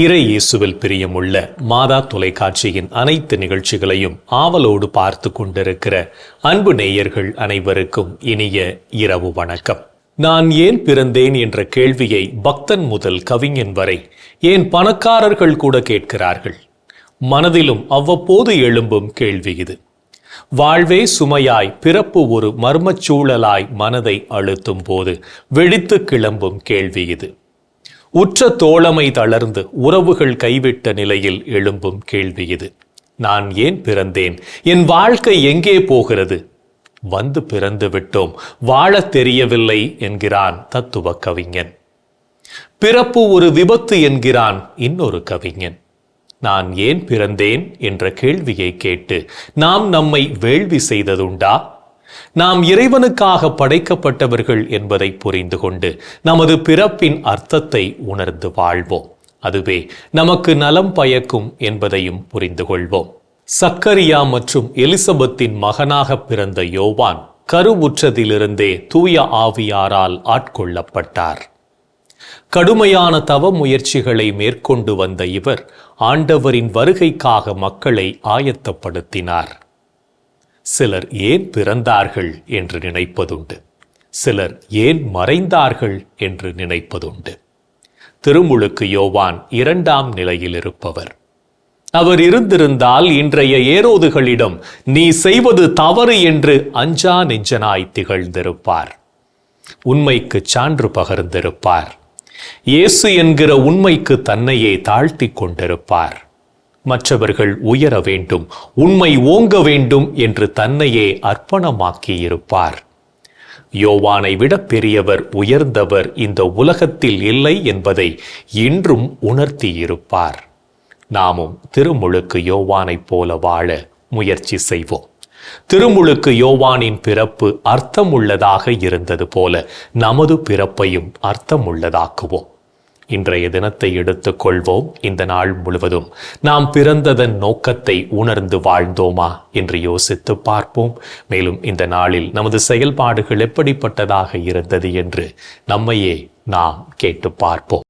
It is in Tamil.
இறை இயேசுவில் பிரியமுள்ள மாதா தொலைக்காட்சியின் அனைத்து நிகழ்ச்சிகளையும் ஆவலோடு பார்த்து கொண்டிருக்கிற அன்பு நேயர்கள் அனைவருக்கும் இனிய இரவு வணக்கம். நான் ஏன் பிறந்தேன் என்ற கேள்வியை பக்தன் முதல் கவிஞன் வரை ஏன் பணக்காரர்கள் கூட கேட்கிறார்கள்? மனதிலும் அவ்வப்போது எழும்பும் கேள்வி இது. வாழ்வே சுமையாய் பிறப்பு ஒரு மர்மச்சூழலாய் மனதை அழுத்தும் போது வெடித்து கிளம்பும் கேள்வி இது. உற்ற தோழமை தளர்ந்து உறவுகள் கைவிட்ட நிலையில் எழும்பும் கேள்வி இது. நான் ஏன் பிறந்தேன்? என் வாழ்க்கை எங்கே போகிறது? வந்து பிறந்து விட்டோம். வாழத் தெரியவில்லை என்கிறான் தத்துவ கவிஞன். பிறப்பு ஒரு விபத்து என்கிறான் இன்னொரு கவிஞன். நான் ஏன் பிறந்தேன்? என்ற கேள்வியை கேட்டு நாம் நம்மை வேள்வி செய்ததுண்டா? நாம் இறைவனுக்காக படைக்கப்பட்டவர்கள் என்பதை புரிந்து கொண்டு நமது பிறப்பின் அர்த்தத்தை உணர்ந்து வாழ்வோம். அதுவே நமக்கு நலம் பயக்கும் என்பதையும் புரிந்து கொள்வோம். சக்கரியா மற்றும் எலிசபெத்தின் மகனாக பிறந்த யோவான் கருவுற்றதிலிருந்தே தூய ஆவியாரால் ஆட்கொள்ளப்பட்டார். கடுமையான தவ முயற்சிகளை மேற்கொண்டு வந்த இவர் ஆண்டவரின் வருகைக்காக மக்களை ஆயத்தப்படுத்தினார். சிலர் ஏன் பிறந்தார்கள் என்று நினைப்பதுண்டு. சிலர் ஏன் மறைந்தார்கள் என்று நினைப்பதுண்டு. திருமுழுக்கு யோவான் இரண்டாம் நிலையில் இருப்பவர். அவர் இருந்திருந்தால் இன்றைய ஏரோதுகளிடம் நீ செய்வது தவறு என்று அஞ்சா நெஞ்சனாய் திகழ்ந்திருப்பார். உண்மைக்கு சான்று பகர்ந்திருப்பார். இயேசு என்கிற உண்மைக்கு தன்னையே தாழ்த்தி கொண்டிருப்பார். மற்றவர்கள் உயர வேண்டும் உண்மை ஓங்க வேண்டும் என்று தன்னையே அர்ப்பணமாக்கியிருப்பார். யோவானை விட பெரியவர் உயர்ந்தவர் இந்த உலகத்தில் இல்லை என்பதை இன்றும் உணர்த்தியிருப்பார். நாமும் திருமுழுக்கு யோவானைப் போல வாழ முயற்சி செய்வோம். திருமுழுக்கு யோவானின் பிறப்பு அர்த்தமுள்ளதாக இருந்தது போல நமது பிறப்பையும் அர்த்தமுள்ளதாக்குவோம். இன்றைய தினத்தை எடுத்துக்கொள்வோம் இந்த நாள் முழுவதும். நாம் பிறந்ததன் நோக்கத்தை உணர்ந்து வாழ்ந்தோமா என்று யோசித்து பார்ப்போம். மேலும் இந்த நாளில் நமது செயல்பாடுகள் எப்படிப்பட்டதாக இருந்தது என்று நம்மையே நாம் கேட்டு பார்ப்போம்.